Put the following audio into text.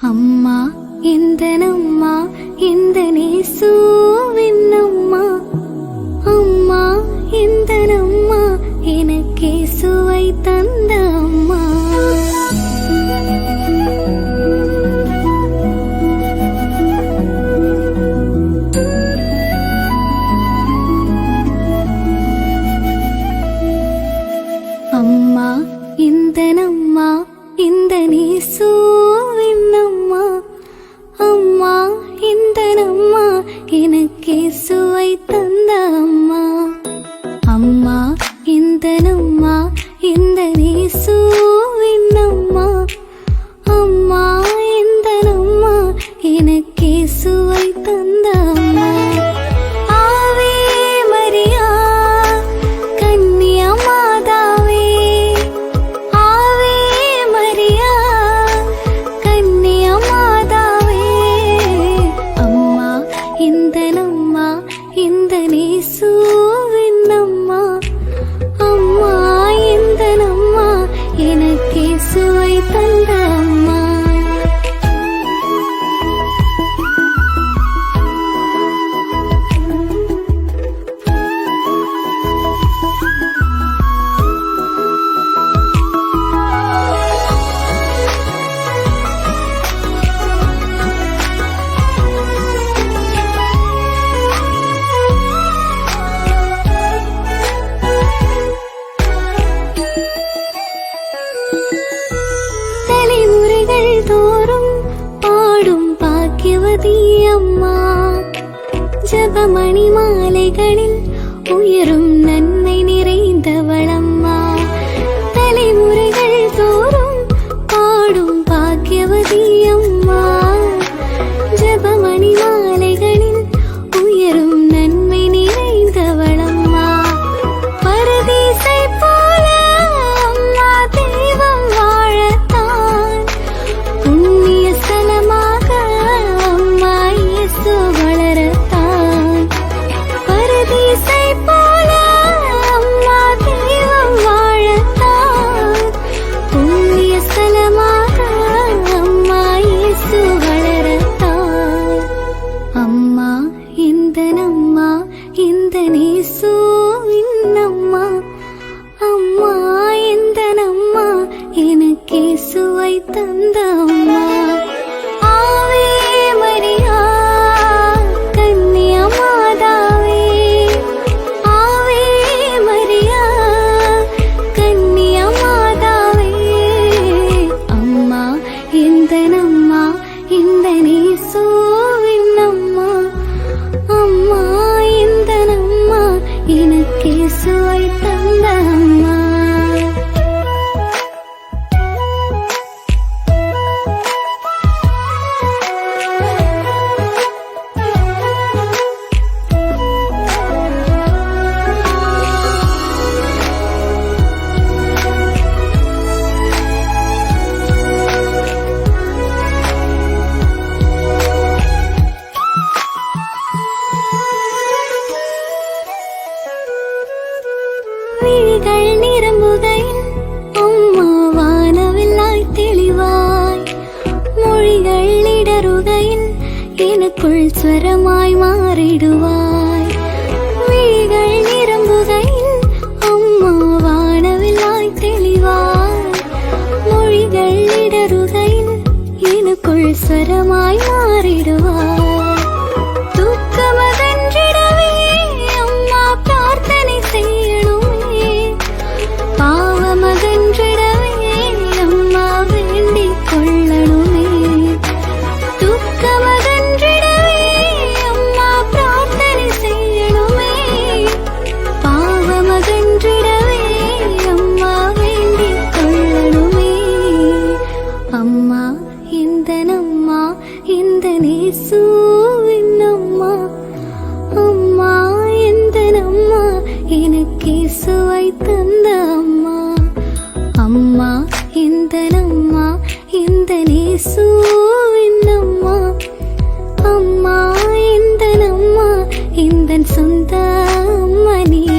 அம்மா இந்த நம்மா இந்த நேசுவின் அம்மா அம்மா இந்த நம்மா எனக்கே சுவை தந்த அம்மா. அம்மா இந்த நம்மா இந்த நேசு இந்த நேசூ நாட்கள் தோறும் பாடும் பாக்கியவதி அம்மா. ஜபமணி மாலைகளில் உயரும் நன்மை நிறைந்தவளம்மா தலைமுறைகள் தோறும் பாடும் பாக்கியவதி Yesus எனக்கு சுவைத்த ஸ்வரமாய் மாறிடுவாய் விழிகள் நிரம்புகையில் அம்மா வானவிலாய் தெளிவாய் மொழிகள் இடறுகையில் எனக்குள் ஸ்வரமாய் மாறிடுவாய் ఎంతనేసు విన్నమ్మా అమ్మా ఎంతనమ్మా ఎంతన్ సొంత అమ్మని.